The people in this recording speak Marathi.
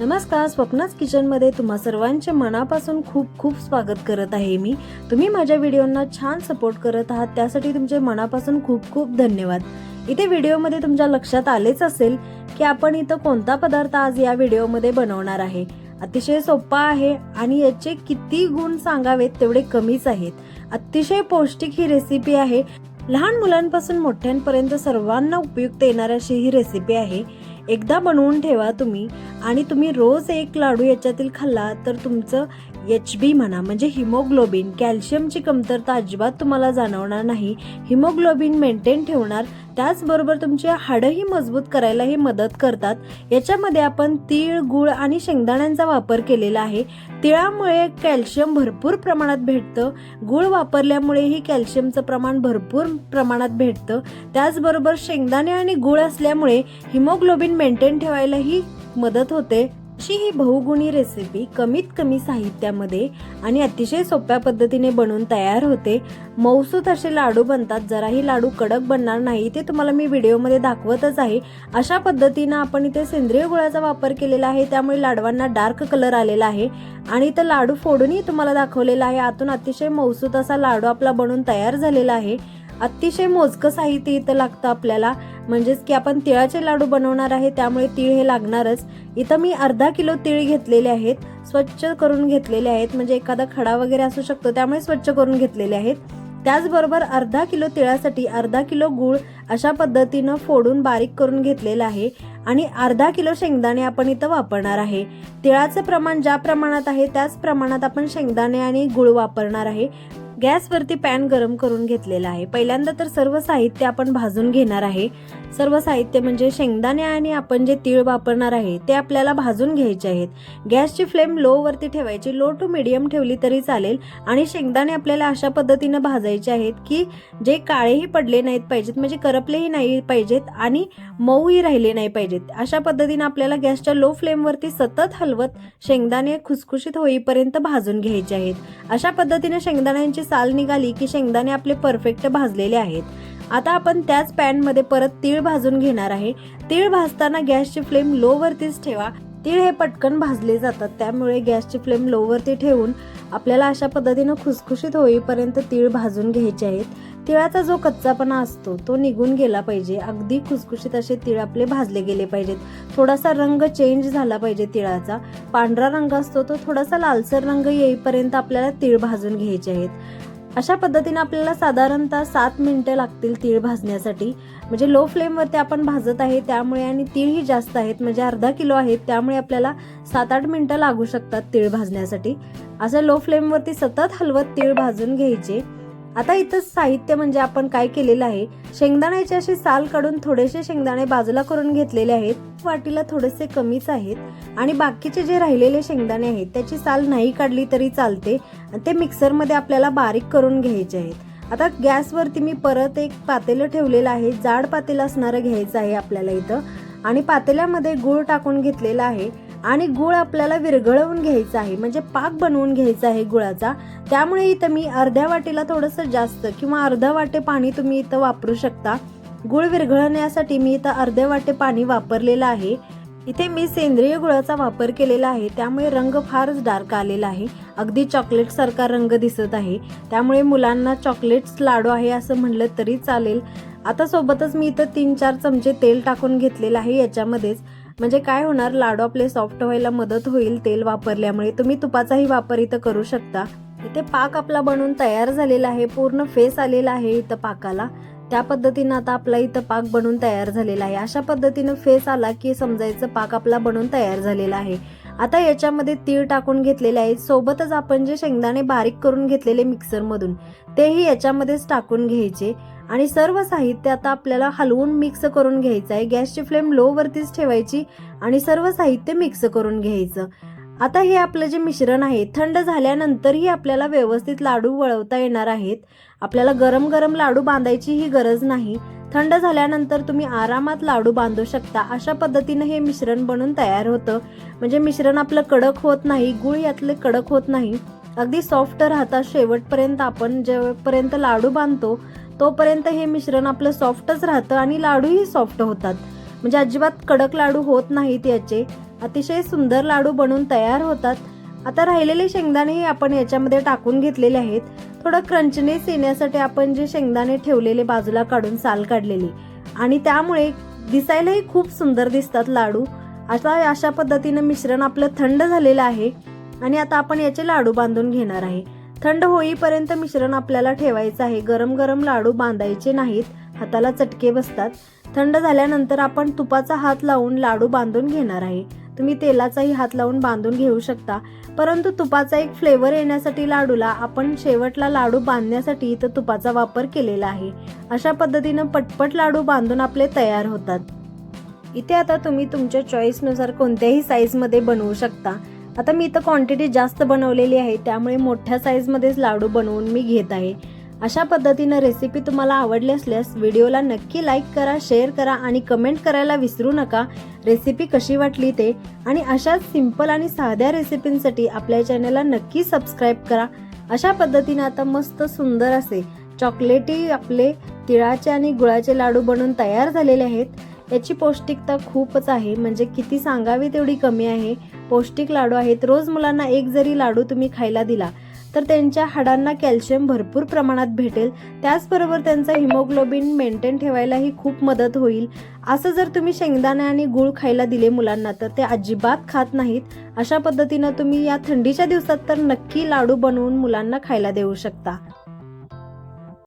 नमस्कार स्वप्नाच किचनमध्ये तुम्हा सर्वांचे मनापासून खूप खूप स्वागत करत आहे मी. तुम्ही माझ्या व्हिडिओंना छान सपोर्ट करत आहात त्यासाठी तुमचे मनापासून खूप खूप धन्यवाद. इथे व्हिडिओमध्ये तुमच्या लक्षात आलेच असेल की आपण इथं कोणता पदार्थ आज या व्हिडिओमध्ये बनवणार आहे. अतिशय सोपा आहे आणि याचे किती गुण सांगावेत तेवढे कमीच आहेत. अतिशय पौष्टिक ही रेसिपी आहे. लहान मुलांपासून मोठ्यांपर्यंत सर्वांना उपयुक्त येणार अशी ही रेसिपी आहे. एकदा बनवून ठेवा तुम्ही आणि तुम्ही रोज एक लाडू याच्यातील खाल्ला तर तुमचं एच बी म्हणा म्हणजे हिमोग्लोबिन कॅल्शियमची कमतरता अजिबात तुम्हाला जाणवणार नाही. हिमोग्लोबिन मेंटेन ठेवणार त्याचबरोबर तुमची हाडंही मजबूत करायलाही मदत करतात. याच्यामध्ये आपण तीळ गुळ आणि शेंगदाण्यांचा वापर केलेला आहे. तिळामुळे कॅल्शियम भरपूर प्रमाणात भेटतं. गुळ वापरल्यामुळेही कॅल्शियमचं प्रमाण भरपूर प्रमाणात भेटतं. त्याचबरोबर शेंगदाणे आणि गुळ असल्यामुळे हिमोग्लोबिन मेंटेन ठेवायलाही मदत होते. अशी ही बहुगुणी रेसिपी कमीत कमी साहित्यामध्ये आणि अतिशय सोप्या पद्धतीने बनवून तयार होते. मौसूत असे लाडू बनतात जराही लाडू कडक बनणार नाही ते तुम्हाला मी व्हिडिओमध्ये दाखवतच आहे. अशा पद्धतीनं आपण इथे सेंद्रिय गुळाचा वापर केलेला आहे त्यामुळे लाडवांना डार्क कलर आलेला आहे. आणि इथं लाडू फोडूनही तुम्हाला दाखवलेला आहे आतून अतिशय मौसूत असा लाडू आपला बनवून तयार झालेला आहे. अतिशय मोजकं साहित्य इथं लागतं आपल्याला. म्हणजेच की आपण तिळाचे लाडू बनवणार आहे त्यामुळे तीळ हे लागणारच. इथं मी अर्धा किलो तीळ घेतलेले आहेत स्वच्छ करून घेतलेले आहेत. म्हणजे एखादा खडा वगैरे असू शकतो त्यामुळे स्वच्छ करून घेतलेले आहेत. त्याचबरोबर अर्धा किलो तिळासाठी अर्धा किलो गूळ अशा पद्धतीनं फोडून बारीक करून घेतलेलं आहे. आणि अर्धा किलो शेंगदाणे आपण इथं वापरणार आहे. तिळाचं प्रमाण ज्या प्रमाणात आहे त्याच प्रमाणात आपण शेंगदाणे आणि गुळ वापरणार आहे. गॅसवरती पॅन गरम करून घेतलेला आहे. पहिल्यांदा तर सर्व साहित्य आपण भाजून घेणार आहे. सर्व साहित्य म्हणजे शेंगदाणे आणि आपण जे तीळ वापरणार आहे ते आपल्याला भाजून घ्यायचे आहेत. गॅसची फ्लेम लो वरती ठेवायची लो टू मिडियम ठेवली तरी चालेल. आणि शेंगदाणे आपल्याला अशा पद्धतीनं भाजायचे आहेत की जे काळेही पडले नाहीत पाहिजेत म्हणजे करपलेही नाही पाहिजेत आणि मऊही राहिले नाही पाहिजेत. अशा पद्धतीनं आपल्याला गॅसच्या लो फ्लेमवरती सतत हलवत शेंगदाणे खुसखुशीत होईपर्यंत भाजून घ्यायचे आहेत. अशा पद्धतीने शेंगदाण्यांची साल निघाली की शेंगदाणे आपले परफेक्ट भाजलेले आहेत. आता आपण त्याच पॅनमध्ये परत तीळ भाजून घेणार आहे. तीळ भाजताना गॅसची फ्लेम लो वरतीच ठेवा. तीळ हे पटकन भाजले जातात त्यामुळे गॅसची फ्लेम लो वरती ठेवून आपल्याला अशा पद्धतीनं खुसखुशीत होईपर्यंत तीळ भाजून घ्यायचे आहेत. तिळाचा जो कच्चापणा असतो तो निघून गेला पाहिजे. अगदी खुसखुशीत असे तिळ आपले भाजले गेले पाहिजेत. थोडासा रंग चेंज झाला पाहिजे तिळाचा. पांढरा रंग असतो तो थोडासा लालसर रंग येईपर्यंत आपल्याला तिळ भाजून घ्यायचे आहेत. अशा पद्धतीने आपल्याला साधारणतः सात मिनटं लागतील तीळ भाजण्यासाठी. म्हणजे लो फ्लेमवरती आपण भाजत आहे त्यामुळे आणि तीळही जास्त आहेत म्हणजे अर्धा किलो आहेत त्यामुळे आपल्याला सात आठ मिनटं लागू शकतात तीळ भाजण्यासाठी. असं लो फ्लेमवरती सतत हलवत तीळ भाजून घ्यायचे. आता इथं साहित्य म्हणजे आपण काय केलेलं आहे? शेंगदाण्याचे असे साल काढून थोडेसे शेंगदाणे बाजूला करून घेतलेले आहेत. वाटीला थोडेसे कमीच आहेत. आणि बाकीचे जे राहिलेले शेंगदाणे आहेत त्याची साल नाही काढली तरी चालते. ते मिक्सरमध्ये आपल्याला बारीक करून घ्यायचे आहेत. आता गॅसवरती मी परत एक पातेलं ठेवलेलं आहे. जाड पातेलं असणारं घ्यायचं आहे आपल्याला इथं. आणि पातेल्यामध्ये गूळ टाकून घेतलेला आहे. आणि गुळ आपल्याला विरघळवून घ्यायचा आहे. म्हणजे पाक बनवून घ्यायचा आहे गुळाचा. त्यामुळे इथं मी अर्ध्या वाटीला थोडंसं जास्त किंवा अर्धा वाटे पाणी तुम्ही इथं वापरू शकता. गुळ विरघळण्यासाठी मी इथं अर्धे वाटे पाणी वापरलेलं आहे. इथे मी सेंद्रिय गुळाचा वापर केलेला आहे. त्यामुळे रंग फारच डार्क आलेला आहे. अगदी चॉकलेट सारखा रंग दिसत आहे. त्यामुळे मुलांना चॉकलेट्स लाडू आहे असं म्हणलं तरी चालेल. आता सोबतच मी इथं तीन चार चमचे तेल टाकून घेतलेलं आहे याच्यामध्येच. म्हणजे काय होणार? लाडू आपले सॉफ्ट व्हायला मदत होईल तेल वापरल्यामुळे. तुम्ही तुपाचाही वापर इथं करू शकता. इथे पाक आपला बनवून तयार झालेला आहे पूर्ण फेस आलेला आहे इथं पाकाला. त्या पद्धतीनं आता आपला इथं पाक बनवून तयार झालेला आहे. अशा पद्धतीनं फेस आला की समजायचं पाक आपला बनवून तयार झालेला आहे. आता याच्यामध्ये तीळ टाकून घेतलेले आहेत. सोबतच आपण जे शेंगदाणे बारीक करून घेतलेले मिक्सरमधून तेही याच्यामध्येच टाकून घ्यायचे. आणि सर्व साहित्य आता आपल्याला हलवून मिक्स करून घ्यायचं आहे. गॅसची फ्लेम लो वरतीच ठेवायची आणि सर्व साहित्य मिक्स करून घ्यायचं. आता हे आपलं जे मिश्रण आहे थंड झाल्यानंतरही आपल्याला व्यवस्थित लाडू वळवता येणार आहेत. आपल्याला गरम गरम लाडू बांधायची ही गरज नाही. थंड झाल्यानंतर तुम्ही आरामात लाडू बांधू शकता. अशा पद्धतीनं हे मिश्रण बनून तयार होतं. म्हणजे मिश्रण आपलं कडक होत नाही गुळ यातले कडक होत नाही. अगदी सॉफ्ट राहतात शेवटपर्यंत आपण जेव्हापर्यंत लाडू बांधतो तोपर्यंत हे मिश्रण आपलं सॉफ्टच राहतं आणि लाडूही सॉफ्ट होतात. म्हणजे अजिबात कडक लाडू होत नाहीत याचे. अतिशय सुंदर लाडू बनून तयार होतात. आता राहिलेले शेंगदाणेही आपण याच्यामध्ये टाकून घेतलेले आहेत. थोडं क्रंचनेस येण्यासाठी आपण जे शेंगदाणे ठेवलेले बाजूला काढून साल काढलेली. आणि त्यामुळे दिसायलाही खूप सुंदर दिसतात लाडू. आता अशा पद्धतीनं मिश्रण आपलं थंड झालेलं आहे. आणि आता आपण याचे लाडू बांधून घेणार आहे. थंड होईपर्यंत मिश्रण आपल्याला ठेवायचं आहे. गरम गरम लाडू बांधायचे नाहीत. हाताला चटके बसतात. थंड झाल्यानंतर आपण तुपाचा हात लावून लाडू बांधून घेणार आहे. तुम्ही तेलाचाही हात लावून बांधून घेऊ शकता. परंतु तुपाचा एक फ्लेवर येण्यासाठी लाडूला आपण शेवटला लाडू बांधण्यासाठी इथं तुपाचा वापर केलेला आहे. अशा पद्धतीनं पटपट लाडू बांधून आपले तयार होतात. इथे आता तुम्ही तुमच्या चॉईसनुसार कोणत्याही साईजमध्ये बनवू शकता. आता मी इथं क्वांटिटी जास्त बनवलेली आहे त्यामुळे मोठ्या साईजमध्येच लाडू बनवून मी घेत आहे. अशा पद्धतीनं रेसिपी तुम्हाला आवडली असल्यास व्हिडिओला नक्की लाईक करा शेअर करा आणि कमेंट करायला विसरू नका. रेसिपी कशी वाटली ते? आणि अशाच सिंपल आणि साध्या रेसिपींसाठी आपल्या चॅनलला नक्की सबस्क्राईब करा. अशा पद्धतीनं आता मस्त सुंदर असे चॉकलेटी आपले तिळाचे आणि गुळाचे लाडू बनवून तयार झालेले आहेत. याची पौष्टिकता खूपच आहे. म्हणजे किती सांगावी तेवढी कमी आहे. पौष्टिक लाडू आहेत. रोज मुलांना एक जरी लाडू तुम्ही खायला दिला तर त्यांच्या हाडांना कॅल्शियम भरपूर प्रमाणात भेटेल. त्याचबरोबर त्यांचा हिमोग्लोबिन मेंटेन ठेवायलाही खूप मदत होईल. असं जर तुम्ही शेंगदाणे आणि गूळ खायला दिले मुलांना तर ते अजिबात खात नाहीत. अशा पद्धतीनं तुम्ही या थंडीच्या दिवसात तर नक्की लाडू बनवून मुलांना खायला देऊ शकता.